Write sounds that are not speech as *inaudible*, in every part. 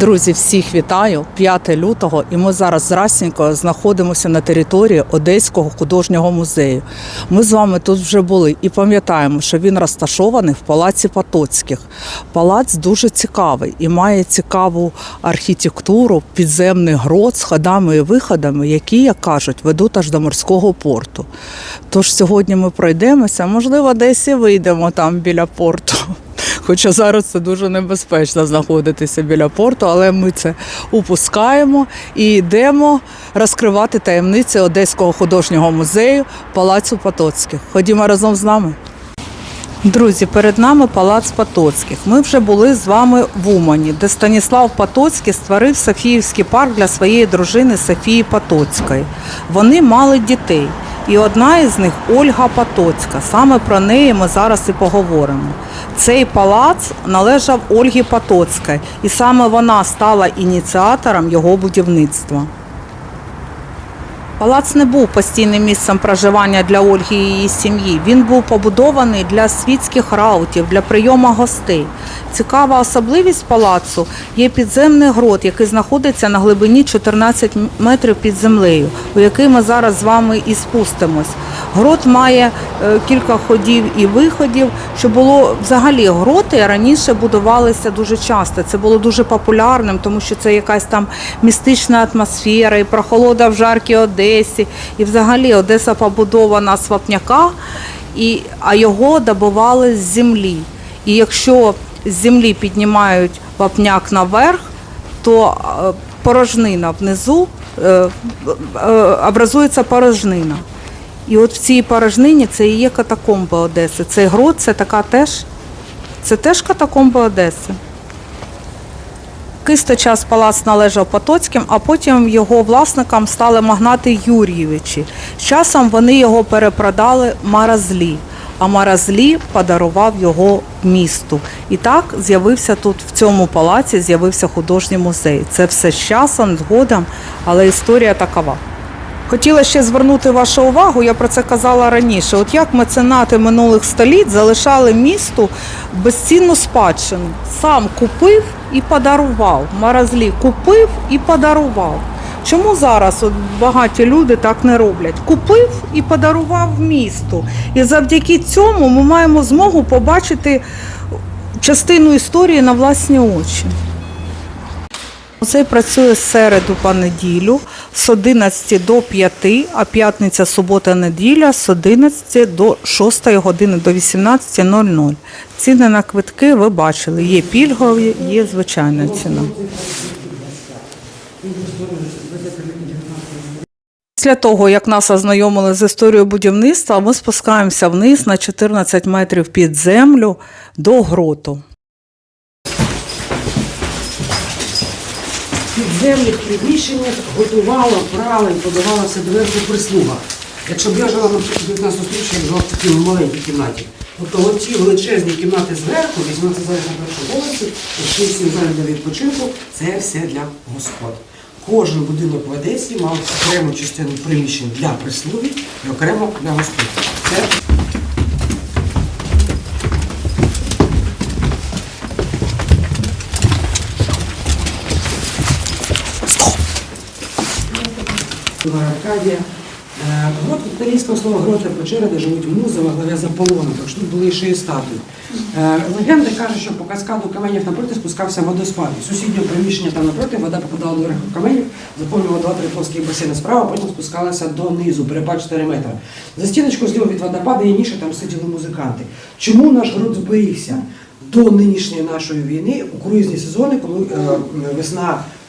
Друзі, всіх вітаю! 5 лютого, і ми зараз з знаходимося на території Одеського художнього музею. Ми з вами тут вже були і пам'ятаємо, що він розташований в палаці Потоцьких. Палац дуже цікавий і має цікаву архітектуру, підземний грот з ходами і виходами, які, як кажуть, ведуть аж до морського порту. Тож сьогодні ми пройдемося, можливо, десь і вийдемо там біля порту. Хоча зараз це дуже небезпечно знаходитися біля порту, але ми це упускаємо і йдемо розкривати таємниці Одеського художнього музею Палацу Потоцьких. Ходімо разом з нами. Друзі, перед нами палац Потоцьких. Ми вже були з вами в Умані, де Станіслав Потоцький створив Софіївський парк для своєї дружини Софії Потоцької. Вони мали дітей. І одна із них Ольга Патоцька. Саме про неї ми зараз і поговоримо. Цей палац належав Ольгі Патоцькій, і саме вона стала ініціатором його будівництва. Палац не був постійним місцем проживання для Ольги і її сім'ї. Він був побудований для світських раутів, для прийому гостей. Цікава особливість палацу є підземний грот, який знаходиться на глибині 14 метрів під землею, у який ми зараз з вами і спустимось. Грот має е, кілька ходів і виходів, що було взагалі гроти раніше будувалися дуже часто. Це було дуже популярним, тому що це якась там містична атмосфера, і прохолода в жаркій Одесі. І взагалі Одеса побудована з вапняка, і, а його добували з землі. І якщо з землі піднімають вапняк наверх, то е, порожнина внизу е, образується порожнина. І от в цій порожнині це і є катакомби Одеси. Цей грот це така теж, це теж катакомби Одеси. Кисто час палац належав Потоцьким, а потім його власникам стали магнати Юрійовичі. З часом вони його перепродали Маразлі, а Маразлі подарував його місту. І так з'явився тут в цьому палаці з'явився художній музей. Це все з часом, згодом, але історія такова. Хотіла ще звернути вашу увагу, я про це казала раніше. От як меценати минулих століть залишали місту безцінну спадщину. Сам купив і подарував. Маразлі купив і подарував. Чому зараз от багаті люди так не роблять? Купив і подарував місту. І завдяки цьому ми маємо змогу побачити частину історії на власні очі. Музей працює середу по неділю з 11 до 5, а п'ятниця, субота, неділя з 11 до 6 години до 18.00. Ціни на квитки ви бачили. Є пільгові, є звичайна ціна. Після того, як нас ознайомили з історією будівництва, ми спускаємося вниз на 14 метрів під землю до гроту. В підземних приміщеннях готувала, прала і подавала доверху прислуга. Якщо б я жила на 19 сторіччя, я жила в такій маленькій кімнаті. Тобто оці величезні кімнати зверху, візьмемо це зараз на першому поверсі, і ще залів для відпочинку, це все для господ. Кожен будинок в Одесі мав окрему частину приміщень для прислуги і окремо для господ. Це Аркадія. Е, Грот від італійського слова грота печера, де живуть музи во главі з так що тут були ще і статуї. Е, Легенда каже, що по каскаду каменів напроти спускався водоспад. З Сусіднього приміщення там напроти вода попадала до верху каменів, заповнювала два-три плоскі басейни справа, потім спускалася донизу, перепад 4 метри. За стіночкою зліва від водопаду є ніша, там сиділи музиканти. Чому наш грот зберігся? До нинішньої нашої війни у круїзні сезони, коли е, весна е,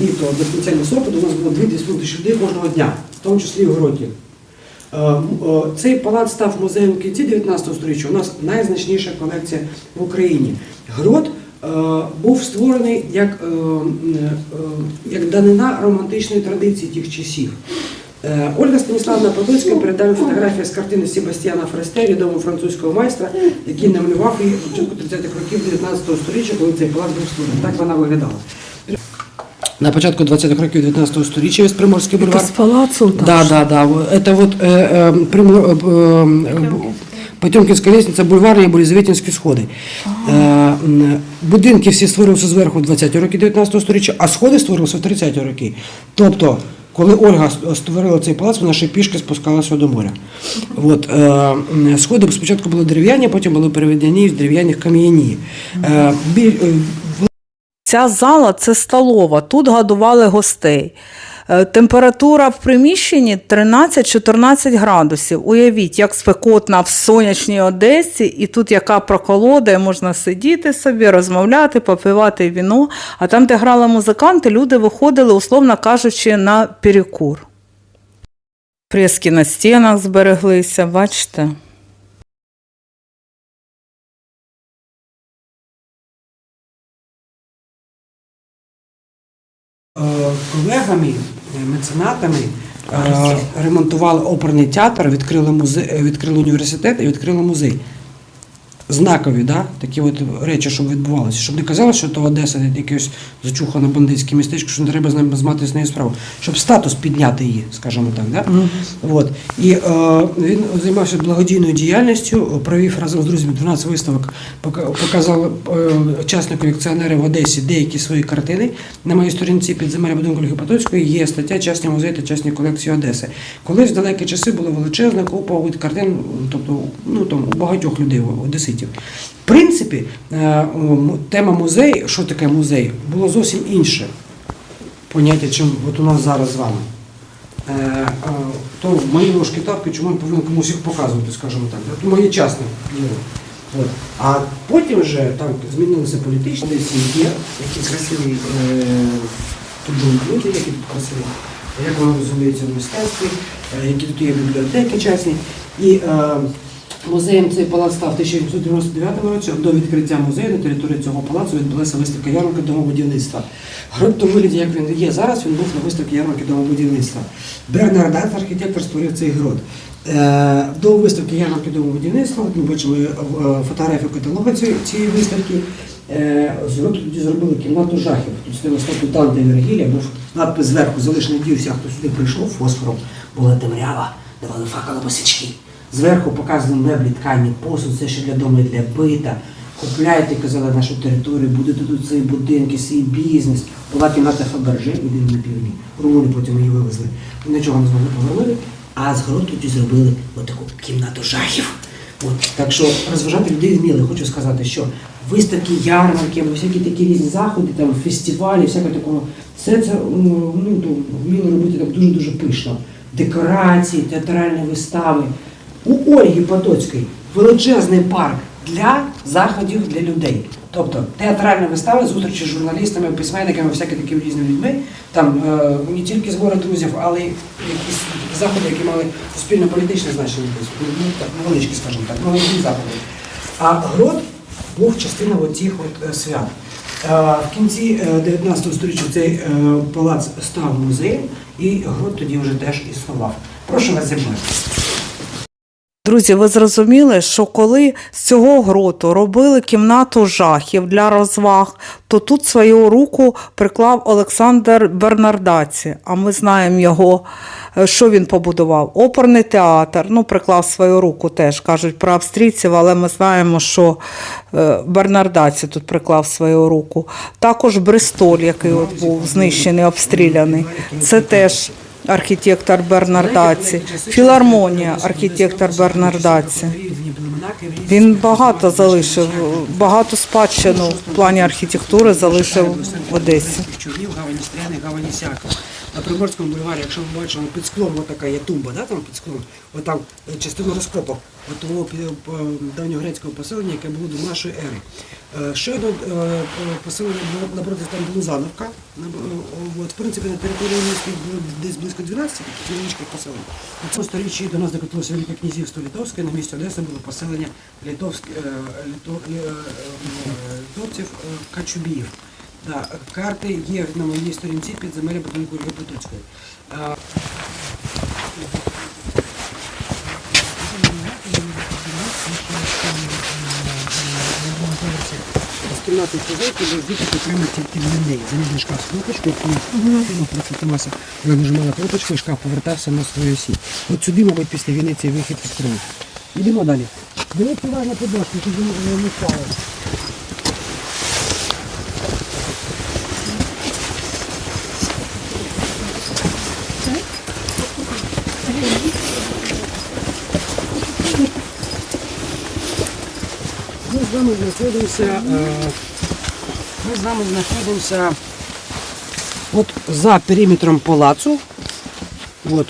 літо до кінця листопаду у нас було 2 тисячі людей кожного дня, в тому числі і в гроті. Е, е, Цей палац став музеєм в кінці 19 століття. У нас найзначніша колекція в Україні. Грот е, був створений як, е, е, як данина романтичної традиції тих часів. Е, Ольга Станіславна Потоцька передала фотографію з картини Себастьяна Фресте, відомого французького майстра, який намалював її на початку 30-х років 19 століття, коли цей палац був створений. Так вона виглядала На початку 20-х років 19 століття весь Приморський бульвар. З палацу там. Да, да, да. Это вот э, э, прямо, э, э, Потемкінська лестниця, бульварні, Болізаветінські сходи. Е, м, будинки всі створилися зверху в 20-ті роки 19 століття, а сходи створилися в 30-ті роки. Тобто, коли Ольга ст- створила цей палац, вона ще пішки спускалася до моря. От, е, м, сходи спочатку були дерев'яні, потім були переведені з дерев'яних кам'яні. Е, біль- е, Ця зала це столова. Тут годували гостей. Е, Температура в приміщенні 13-14 градусів. Уявіть, як спекотна в сонячній Одесі, і тут яка проколода, і можна сидіти собі, розмовляти, попивати віно. А там, де грали музиканти, люди виходили, условно кажучи, на перекур. Фрески на стінах збереглися, бачите? Колегами, е, меценатами е, ремонтували оперний театр, відкрили, музей, е, відкрили університет і відкрили музей. Знакові, да? такі от речі, щоб відбувалося. Щоб не казали, що то Одеса якесь зачухане бандитське містечко, що не треба з ним змати з нею справу. Щоб статус підняти її, скажімо так. Да? От. І е, він займався благодійною діяльністю, провів разом з друзями 12 виставок, пока- показав е, колекціонери в Одесі деякі свої картини. На моїй сторінці під підземелля будинку Ольги Потоцької є стаття Частні музеї та частні колекції Одеси. Колись в далекі часи була величезна купа від картин, тобто ну, там, у багатьох людей, одеситів. В принципі, е, тема музей, що таке музей, було зовсім інше поняття, чим от у нас зараз з вами. Е, е, то мої ложки тапки, чому я повинен комусь їх показувати, скажімо так. Це моє частне діло. А потім вже там змінилися політичні, десь є які красиві, е, тут були люди, які тут красиві, як вони розуміються в мистецтві, які тут є бібліотеки чесні. І е, музеєм цей палац став в 1899 році. До відкриття музею на території цього палацу відбулася виставка ярмарки домобудівництва. Гроб то вигляді, як він є зараз, він був на виставці ярмарки домобудівництва. Бернард архітектор створив цей грот. Е, До виставки ярмарки домобудівництва, ми бачили е, фотографію каталогу цієї, виставки. Е, тоді зробили кімнату жахів. Тут стояла статуя Данте Вергілія, був надпис зверху залишений дів, всіх, хто сюди прийшов фосфором. Була темрява, давали факели посічки. Зверху показані меблі, ткані, посуд, все ще для дому і для бита. Купляйте, казали, нашу територію, будете тут свої будинки, свій бізнес. Була кімната Фаберже, єдина на півдні. Румуни потім її вивезли. Нічого не змогли повернути. А з гроту тоді зробили отаку кімнату жахів. От, так що розважати людей вміли. Хочу сказати, що виставки, ярмарки, всякі такі різні заходи, там, фестивалі, всяке такого, все це ну, ну, вміли робити так дуже-дуже пишно. Декорації, театральні вистави. У Ольги Потоцької величезний парк для заходів для людей. Тобто театральні вистави, зустрічі з журналістами, письменниками, всякі такі різними людьми. Там е, не тільки збори друзів, але й якісь заходи, які мали суспільно-політичне значення, ну, так, невеличкі, скажімо так, невеликі заходи. А грот був частина оцих от е, свят. Е, В кінці е, 19 століття цей е, палац став музеєм, і грот тоді вже теж існував. Прошу вас зі мною. Друзі, ви зрозуміли, що коли з цього гроту робили кімнату жахів для розваг, то тут свою руку приклав Олександр Бернардаці. А ми знаємо його, е, що він побудував. Оперний театр, ну, приклав свою руку теж, кажуть про австрійців, але ми знаємо, що е, Бернардаці тут приклав свою руку. Також Бристоль, який от був знищений, обстріляний. Це теж архітектор Бернардаці. Філармонія, архітектор Бернардаці. Він багато залишив, багато спадщину в плані архітектури залишив в Одесі. Човнів, гавані Стряни, гавані Сяка. На Приморському бульварі, якщо ви бачили, під склом така є тумба, да, там під склом, от там е, розкопок от того е, давньогрецького поселення, яке було до нашої ери. Е, е, поселення було напроти там Лузановка. От, в принципі, на території міста десь близько 12 таких невеличких поселень. У цьому сторіччі до нас докотилося Велике князівство Литовське, на місці Одеси було поселення литовськ, е, е, е, литовців Качубіїв. Да, карти є на моїй сторінці під підземелля будинку Потоцької. Кімнати сьогодні, ви звідти отримати тільки дверний. Залізний шкаф з кнопочкою, коли прокрутилася, вона нажимала кнопочку і шкаф повертався на свою осі. От сюди, мабуть, після війни цей вихід відкрили. Йдемо далі. Дивіться уважно подошку, щоб ви не- не вами знаходимося. е, Ми з вами знаходимося от за периметром палацу. От.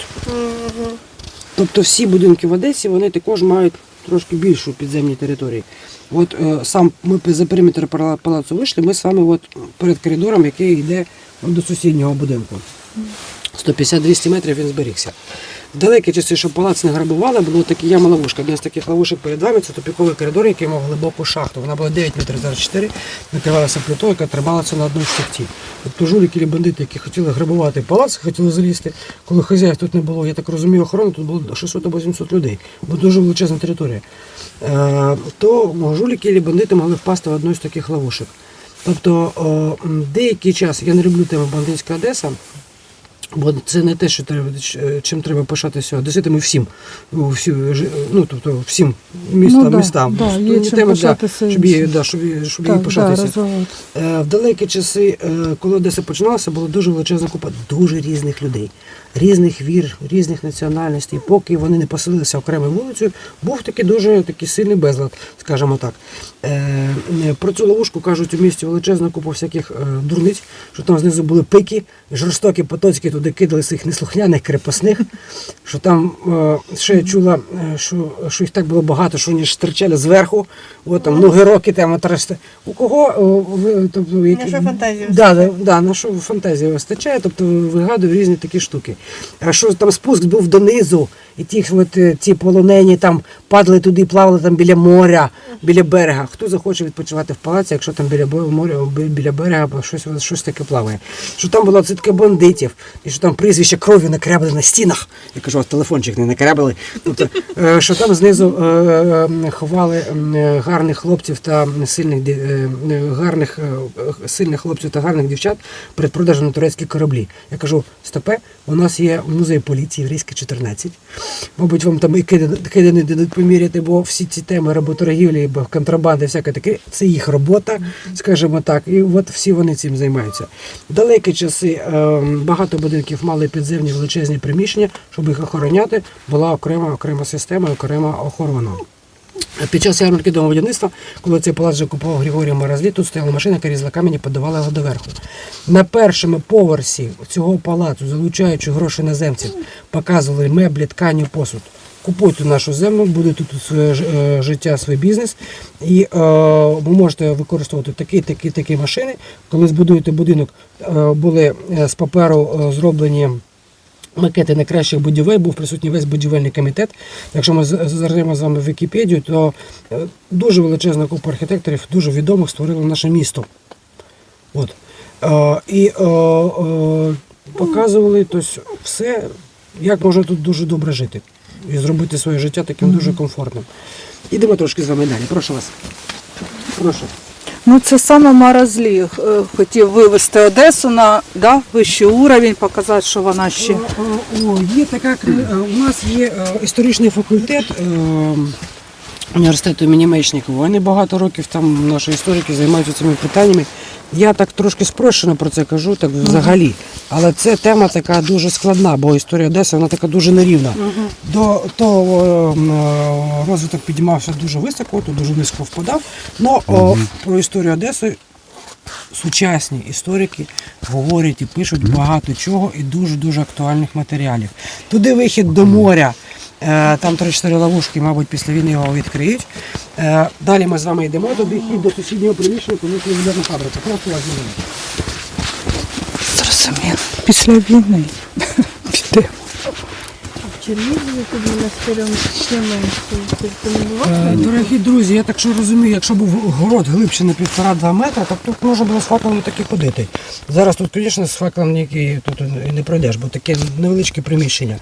Тобто всі будинки в Одесі вони також мають трошки більшу підземні території. От е, сам ми за периметр палацу вийшли, ми з вами от перед коридором, який йде до сусіднього будинку. 150-200 метрів він зберігся. В далекі часи, щоб палац не грабували, було такі яма ловушка. Один з таких ловушок перед вами це тупіковий коридор, який мав глибоку шахту. Вона була 9 метрів, зараз 4, накривалася плитою, яка трималася на одному щитці. Тобто жуліки і бандити, які хотіли грабувати палац, хотіли залізти, коли хазяїв тут не було, я так розумію, охорони тут було 600 або 700 людей, бо дуже величезна територія. Е, то жуліки і бандити могли впасти в одну з таких ловушок. Тобто деякий час я не люблю тему бандитська Одеса. Бо це не те, що треба чим треба пишатися одеситами всім. Ну, всі, ну, тобто всім містам, Ну да, містам. да, є не чим тема, да, щоб її, да, щоб, щоб Так, її пишатися. розвивати. Е, В далекі часи, е, коли Одеса починалася, була дуже величезна купа дуже різних людей, різних вір, різних національностей. Поки вони не поселилися окремою вулицею, був такий дуже такий сильний безлад, скажімо так. Е, е, Про цю ловушку кажуть у місті величезна купа всяких е, дурниць, що там знизу були пики, жорстокі потоцькі туди кидали своїх неслухняних крепосних, що там е, ще я чула, е, що, що їх так було багато, що вони стирчали зверху, от там ноги роки там от решта. У кого тобто, які- що фантазія да, да, да, на що фантазія вистачає, тобто вигадую різні такі штуки. А що там спуск був донизу, і ті, от, е, ті полонені там падали туди, плавали там біля моря, біля берега. Хто захоче відпочивати в палаці, якщо там біля моря, біля берега або щось, щось таке плаває. Що там було це таке бандитів, і що там прізвище кров'ю накрябли на стінах. Я кажу, а телефончик не накрябли. Тобто, е, що там знизу е, е, ховали гарних хлопців та сильних гарних сильних хлопців та гарних дівчат перед продажем на турецькі кораблі. Я кажу, стопе, у нас є музей поліції Різьке 14. Мабуть, вам там і кида- кидани дадуть поміряти, бо всі ці теми работоргівлі, контрабанди, всяке таке, це їх робота, скажімо так. І от всі вони цим займаються. Далекі часи е, багато будинків мали підземні величезні приміщення, щоб їх охороняти, була окрема окрема система, окрема охорона. Під час ярмарки домоводівництва, коли цей палац вже купував Григорій Морозлі, тут стояла машина, яка різала камінь і подавала його доверху. На першому поверсі цього палацу, залучаючи гроші іноземців, показували меблі, ткані, посуд. Купуйте нашу землю, будете тут своє е, життя, свій бізнес, і е, ви можете використовувати такі, такі, такі машини. Коли збудуєте будинок, е, були е, з паперу е, зроблені макети найкращих будівель, був присутній весь будівельний комітет. Якщо ми з- з вами в Вікіпедію, то е, дуже величезна купа архітекторів, дуже відомих, створили наше місто. От. Е, і е, е, показували тобто, все, як можна тут дуже добре жити. І зробити своє життя таким дуже комфортним. Ідемо трошки з вами далі. Прошу вас. Прошу. Ну, це саме Маразлі е, хотів вивести Одесу на да, вищий уровень, показати, що вона ще. О, о, о, є така е, у нас є е, історичний факультет е, університету імені Мечникова. Вони багато років там наші історики займаються цими питаннями. Я так трошки спрощено про це кажу, так взагалі. Але це тема така дуже складна, бо історія Одеси вона така дуже нерівна. До того е, е, розвиток підіймався дуже високо, то дуже низько впадав. Но о, про історію Одеси сучасні історики говорять і пишуть багато чого і дуже-дуже актуальних матеріалів. Туди вихід до моря. Е, Там 3-4 ловушки, мабуть, після війни його відкриють. Е, Далі ми з вами йдемо до вихід до сусіднього приміщення, тому що йде фабрика. Просто вас знімемо. Зрозуміло. Після війни. Підемо. В Чернігові під монастирем ще менше. Е, Дорогі друзі, я так що розумію, якщо був город глибше на півтора-два метри, то тут можна було з факелом таки ходити. Зараз тут, звісно, з факелом ніякий тут і не пройдеш, бо таке невеличке приміщення.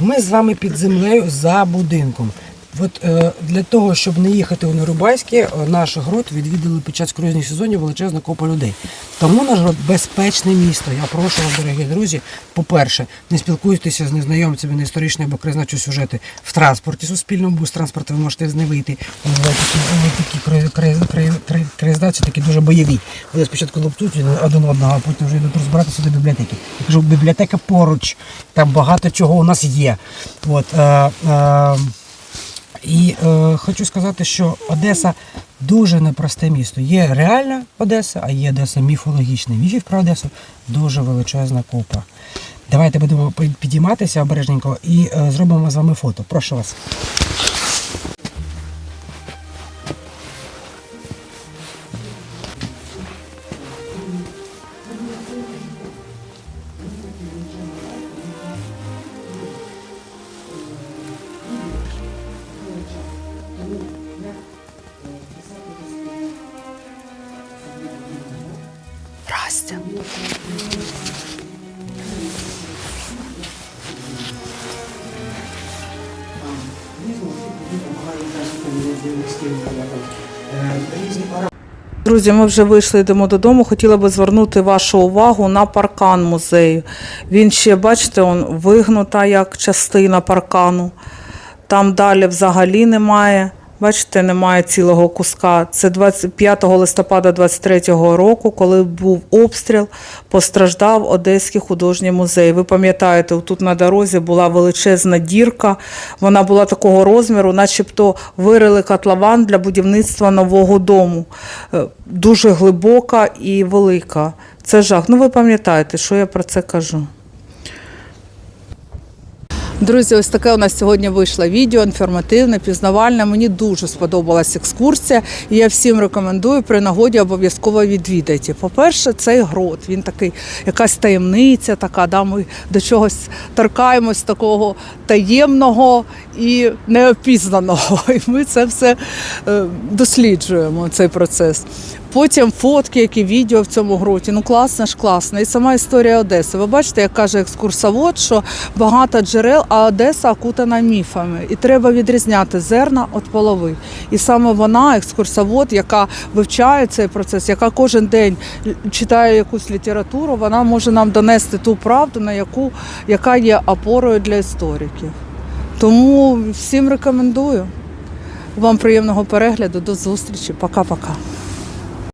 Ми з вами під землею за будинком. От е, для того, щоб не їхати у Нерубайське, е, наш грот відвідали під час круїзних сезонів величезна купа людей. Тому наш безпечне місто. Я прошу вас, дорогі друзі. По-перше, не спілкуйтеся з незнайомцями на історичні або краєзнавчі сюжети в транспорті суспільному, бо з транспорту ви можете з не вийти. Вони такі, краєзнавці такі дуже бойові. Вони спочатку лоптуть один одного, а потім вже йдуть розбиратися до бібліотеки. Я кажу, бібліотека поруч, там багато чого у нас є. От, е, е, і е, хочу сказати, що Одеса дуже непросте місто. Є реальна Одеса, а є Одеса міфологічна. Міфів про Одесу дуже величезна купа. Давайте будемо підійматися обережненько і е, зробимо з вами фото. Прошу вас. Друзі, ми вже вийшли, йдемо додому. Хотіла би звернути вашу увагу на паркан музею. Він ще, бачите, он вигнута як частина паркану. Там далі взагалі немає. Бачите, немає цілого куска. Це 25 листопада 23-го року, коли був обстріл, постраждав Одеський художній музей. Ви пам'ятаєте, тут на дорозі була величезна дірка. Вона була такого розміру, начебто вирили котлован для будівництва нового дому. Е, Дуже глибока і велика. Це жах. Ну, ви пам'ятаєте, що я про це кажу. Друзі, ось таке у нас сьогодні вийшло відео інформативне, пізнавальне. Мені дуже сподобалась екскурсія. І я всім рекомендую при нагоді обов'язково відвідати. По-перше, цей грот. Він такий, якась таємниця, така. Да, ми до чогось торкаємось такого таємного і неопізнаного. *laughs* І ми це все е, досліджуємо, цей процес. Потім фотки, які відео в цьому гроті. Ну класно ж класно. І сама історія Одеси. Ви бачите, як каже екскурсовод, що багато джерел, а Одеса окутана міфами. І треба відрізняти зерна від полови. І саме вона, екскурсовод, яка вивчає цей процес, яка кожен день читає якусь літературу, вона може нам донести ту правду, на яку яка є опорою для істориків. Тому всім рекомендую. Вам приємного перегляду, до зустрічі. Пока-пока.